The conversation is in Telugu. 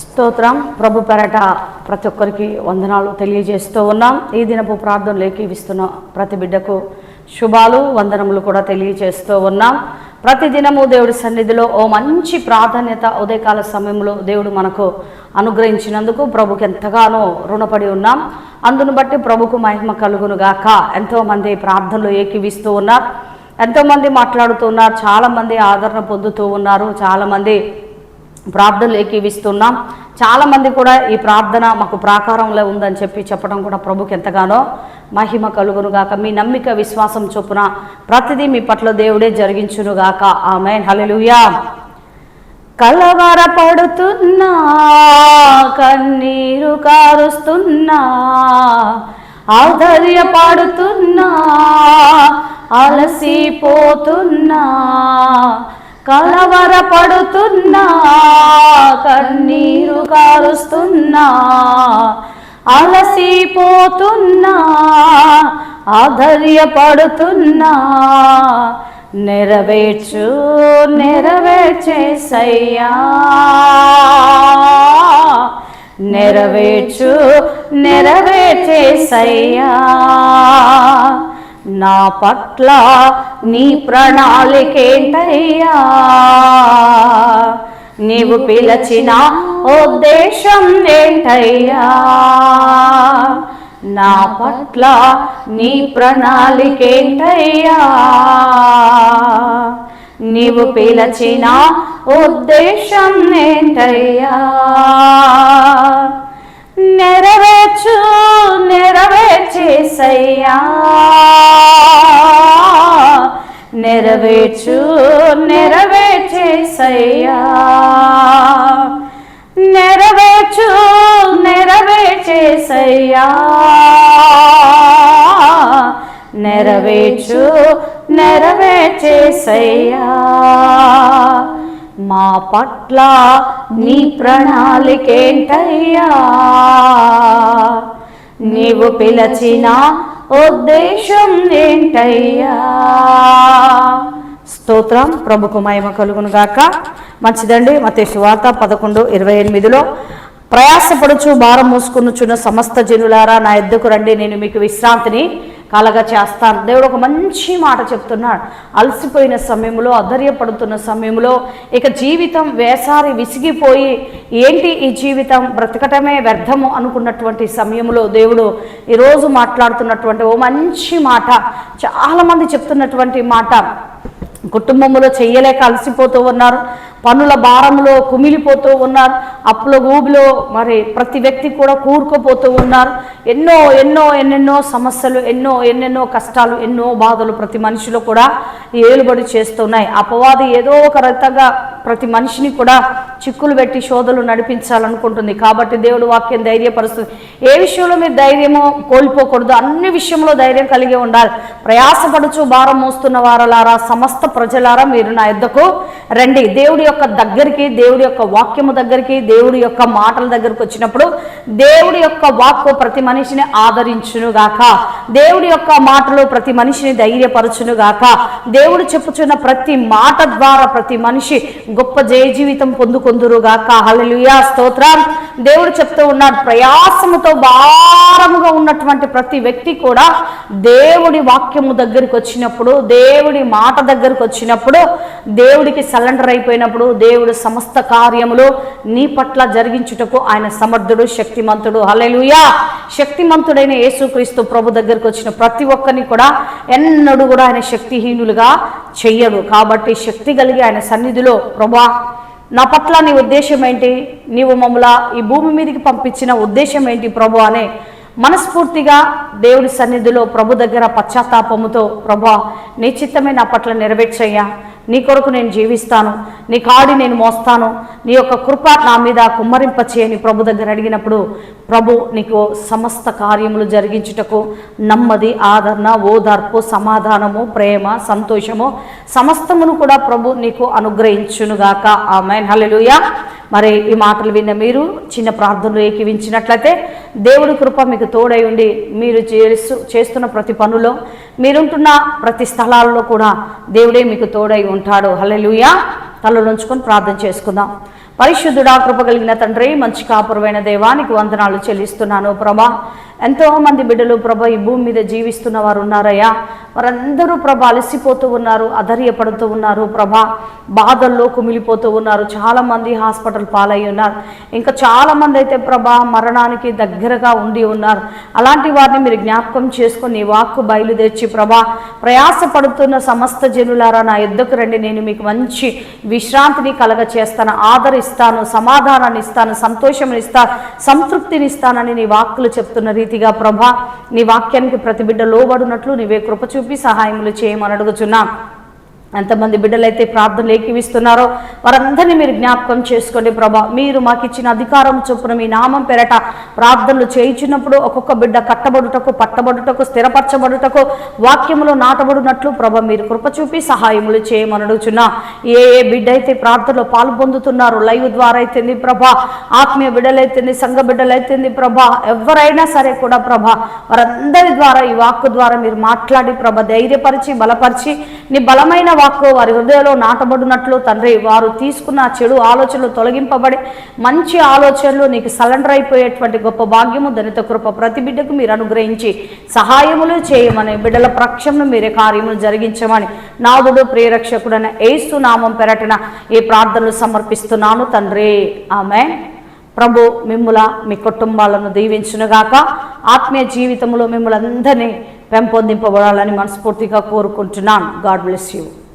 స్తోత్రం. ప్రభు పెరట ప్రతి ఒక్కరికి వందనాలు తెలియజేస్తూ ఉన్నాం. ఈ దినపు ప్రార్థనలు ఏకీవిస్తున్న ప్రతి బిడ్డకు శుభాలు వందనములు కూడా తెలియజేస్తూ ఉన్నాం. ప్రతి దినము దేవుడి సన్నిధిలో ఓ మంచి ప్రాధాన్యత ఉదయకాల సమయంలో దేవుడు మనకు అనుగ్రహించినందుకు ప్రభుకి ఎంతగానో రుణపడి ఉన్నాం. అందును బట్టి ప్రభుకు మహిమ కలుగును గాక. ఎంతోమంది ప్రార్థనలు ఏకీవిస్తూ ఉన్నారు. ఎంతోమంది మాట్లాడుతున్నారు చాలామంది ఆదరణ పొందుతూ ఉన్నారు. చాలామంది ప్రార్థనలు ఏకీవిస్తున్నాం. చాలామంది కూడా ఈ ప్రార్థన మాకు ప్రాకారంలో ఉందని చెప్పి చెప్పడం కూడా ప్రభుకి ఎంతగానో మహిమ కలుగునుగాక మీ నమ్మిక విశ్వాసం చొప్పున ప్రతిదీ మీ పట్ల దేవుడే జరిగించునుగాక ఆమె హల్లెలూయా. కలవరపడుతున్నా కన్నీరు కారుస్తున్నా ఆధైర్యపడుతున్నా అలసిపోతున్నా కలవర పడుతున్నా కన్నీరు కారుస్తున్నా అలసిపోతున్నా ఆధైర్యపడుతున్నా. నెరవేర్చు నెరవేర్చేసయ్యా. నెరవేర్చు నెరవేర్చేసయ్యా. నా పట్ల నీ ప్రణాళికేంటయ్యా? నీవు పిలచిన ఉద్దేశం ఏంటయ్యా? నా పట్ల నీ ప్రణాళికేంటయ్యా? నీవు పిలచిన ఉద్దేశం ఏంటయ్యా? నెరవేర్చు నెరవేర్చేసయ్యా. నెరవేర్చు నెరవేర్చేసయ్యా. నెరవేర్చు నెరవేర్చేసయ్యా. నెరవేర్చు నెరవేర్చేసయ్యా. మా పట్ల నీ ప్రణాళికేంటయ్యా? నీవు పిలచిన ఉద్దేశం ఏంటయ్యా? స్తోత్రం ప్రభుకు మహిమ కలుగును గాక. మంచిదండి మతే శువార్త పదకొండు ఇరవై ఎనిమిదిలో. ప్రయాసపడుచు భారం మోసుకునుచున్న సమస్త జనులారా నా ఎద్దుకు రండి నేను మీకు విశ్రాంతిని కాలగా చేస్తాను. దేవుడు ఒక మంచి మాట చెప్తున్నాడు. అలసిపోయిన సమయంలో అధర్యపడుతున్న సమయంలో ఇక జీవితం వేసారి విసిగిపోయి ఏంటి ఈ జీవితం? బ్రతకటమే వ్యర్థము అనుకున్నటువంటి సమయంలో దేవుడు ఈరోజు మాట్లాడుతున్నటువంటి ఓ మంచి మాట చాలామంది చెప్తున్నటువంటి మాట. కుటుంబంలో చెయ్యలేక అలసిపోతూ ఉన్నారు. పనుల భారంలో కుమిలిపోతూ ఉన్నారు. అప్పుల ఊబిలో మరి ప్రతి వ్యక్తి కూడా కూరుకుపోతూ ఉన్నారు. ఎన్నో ఎన్నో ఎన్నెన్నో సమస్యలు ఎన్నో ఎన్నెన్నో కష్టాలు ఎన్నో బాధలు ప్రతి మనిషిలో కూడా ఏలుబడి చేస్తున్నాయి. అపవాది ఏదో ఒక రకంగా ప్రతి మనిషిని కూడా చిక్కులు పెట్టి శోధలు నడిపించాలనుకుంటుంది. కాబట్టి దేవుడు వాక్యం ధైర్యపరుస్తుంది. ఏ విషయంలో మీరు ధైర్యమో కోల్పోకూడదు. అన్ని విషయంలో ధైర్యం కలిగి ఉండాలి. ప్రయాసపడుచు భారం మోస్తున్న వారలారా సమస్త ప్రజలారా మీరు నా ఎద్దకు రండి. దేవుడి యొక్క దగ్గరికి దేవుడి యొక్క వాక్యము దగ్గరికి దేవుడి యొక్క మాటల దగ్గరికి వచ్చినప్పుడు దేవుడి యొక్క వాక్కు ప్రతి మనిషిని ఆదరించునుగాక. దేవుడి యొక్క మాటలు ప్రతి మనిషిని ధైర్యపరచునుగాక. దేవుడు చెప్పుచున్న ప్రతి మాట ద్వారా ప్రతి మనిషి గొప్ప జయ జీవితం పొందుకొందురుగాక. హల్లెలూయా. స్తోత్రం దేవుడు చెప్తూ ఉన్నాడు ప్రయాసముతో భారముగా ఉన్నటువంటి ప్రతి వ్యక్తి కూడా దేవుడి వాక్యము దగ్గరికి వచ్చినప్పుడు దేవుడి మాట దగ్గరికి వచ్చినప్పుడు దేవుడికి సరెండర్ అయిపోయినప్పుడు దేవుడు సమస్త కార్యములు నీ పట్ల జరిగించుటకు ఆయన సమర్థుడు శక్తిమంతుడు. హలెలుయా శక్తిమంతుడైన యేసుక్రీస్తు ప్రభు దగ్గరికి వచ్చిన ప్రతి ఒక్కరిని కూడా ఎన్నడూ కూడా ఆయన శక్తిహీనులుగా చెయ్యడు. కాబట్టి శక్తి కలిగి ఆయన సన్నిధిలో ప్రభా నా పట్ల నీ ఉద్దేశం ఏంటి? నీవు మమ్మల ఈ భూమి మీదకి పంపించిన ఉద్దేశం ఏంటి ప్రభు అనే మనస్ఫూర్తిగా దేవుడి సన్నిధిలో ప్రభు దగ్గర పశ్చాత్తాపముతో ప్రభా నీ చిత్తమే నా పట్ల నెరవేర్చయ్యా. నీ కొరకు నేను జీవిస్తాను. నీ కాడి నేను మోస్తాను. నీ యొక్క కృప నా మీద కుమ్మరింపచేయని ప్రభు దగ్గర అడిగినప్పుడు ప్రభు నీకు సమస్త కార్యములు జరిగించుటకు నమ్మది ఆదరణ ఓదార్పు సమాధానము ప్రేమ సంతోషము సమస్తమును కూడా ప్రభు నీకు అనుగ్రహించునుగాక. ఆమె హల్లెలూయా. మరి ఈ మాటలు విన్న మీరు చిన్న ప్రార్థనలు ఏకీవించినట్లయితే దేవుడి కృప మీకు తోడై ఉండి మీరు చేస్తూ చేస్తున్న ప్రతి పనులో మీరుంటున్న ప్రతి స్థలాల్లో కూడా దేవుడే మీకు తోడై ఉంటాడు. హలెలుయ తలలో ఉంచుకొని ప్రార్థన చేసుకుందాం. పరిశుద్ధుడా కృప కలిగిన తండ్రి మంచి కాపురమైన దేవానికి వందనాలు చెల్లిస్తున్నాను. ప్రభా ఎంతో మంది బిడ్డలు ప్రభ ఈ భూమి మీద జీవిస్తున్న వారు ఉన్నారయ్యా. వారందరూ ప్రభ అలసిపోతూ ఉన్నారు అధైర్యపడుతూ ఉన్నారు ప్రభ బాధల్లో కుమిలిపోతూ ఉన్నారు. చాలామంది హాస్పిటల్ పాలై ఉన్నారు. ఇంకా చాలామంది అయితే ప్రభ మరణానికి దగ్గరగా ఉండి ఉన్నారు. అలాంటి వారిని మీరు జ్ఞాపకం చేసుకొని నీ వాక్కు బయలుదేర్చి ప్రభా ప్రయాసపడుతున్న సమస్త జనులారా నా యుద్ధకు రండి. నేను మీకు మంచి విశ్రాంతిని కలగ చేస్తాను ఆదరిస్తాను సమాధానాన్ని ఇస్తాను సంతోషం ఇస్తాను సంతృప్తిని ఇస్తానని నీ వాక్కులు చెప్తున్న రీతిగా ప్రభా నీ వాక్యానికి ప్రతి బిడ్డ లోబడినట్లు నీవే కృపచూ చూపి సహాయములు చేయమని అడుగుచున్నాం. ఎంతమంది బిడ్డలైతే ప్రార్థనలు ఏకీవిస్తున్నారో వారందరినీ మీరు జ్ఞాపకం చేసుకోండి ప్రభా. మీరు మాకు ఇచ్చిన అధికారం చొప్పున మీ నామం పెరట ప్రార్థనలు చేయించినప్పుడు ఒక్కొక్క బిడ్డ కట్టబడుటకు పట్టబడుటకు స్థిరపరచబడుటకు వాక్యములో నాటబడినట్లు ప్రభ మీరు కృప చూపి సహాయములు చేయమనడుచున్నా. ఏ ఏ బిడ్డ అయితే ప్రార్థనలో పాల్పొందుతున్నారు లైవ్ ద్వారా అయితేంది ప్రభా ఆత్మీయ బిడ్డలైతేంది సంఘ బిడ్డలైతేంది ప్రభా ఎవరైనా సరే కూడా ప్రభా వారందరి ద్వారా ఈ వాక్కు ద్వారా మీరు మాట్లాడి ప్రభ ధైర్యపరిచి బలపరిచి నీ బలమైన వాక్కు వారి హృదయంలో నాటబడినట్లు తండ్రి వారు తీసుకున్న చెడు ఆలోచనలు తొలగింపబడి మంచి ఆలోచనలు నీకు సరెండర్ అయిపోయేటువంటి గొప్ప భాగ్యము దళిత కృప ప్రతి బిడ్డకు మీరు అనుగ్రహించి సహాయములు చేయమని బిడ్డల ప్రక్షమును మీరే కార్యములు జరిగించమని నాదుడు ప్రియరక్షకుడైన ఏసు నామం పెరటిన ఈ ప్రార్థనలు సమర్పిస్తున్నాను తండ్రి. ఆమె ప్రభు మిమ్ముల మీ కుటుంబాలను దీవించునుగాక. ఆత్మీయ జీవితంలో మిమ్మల్ని అందరినీ పెంపొందింపబడాలని మనస్ఫూర్తిగా కోరుకుంటున్నాను. God bless you.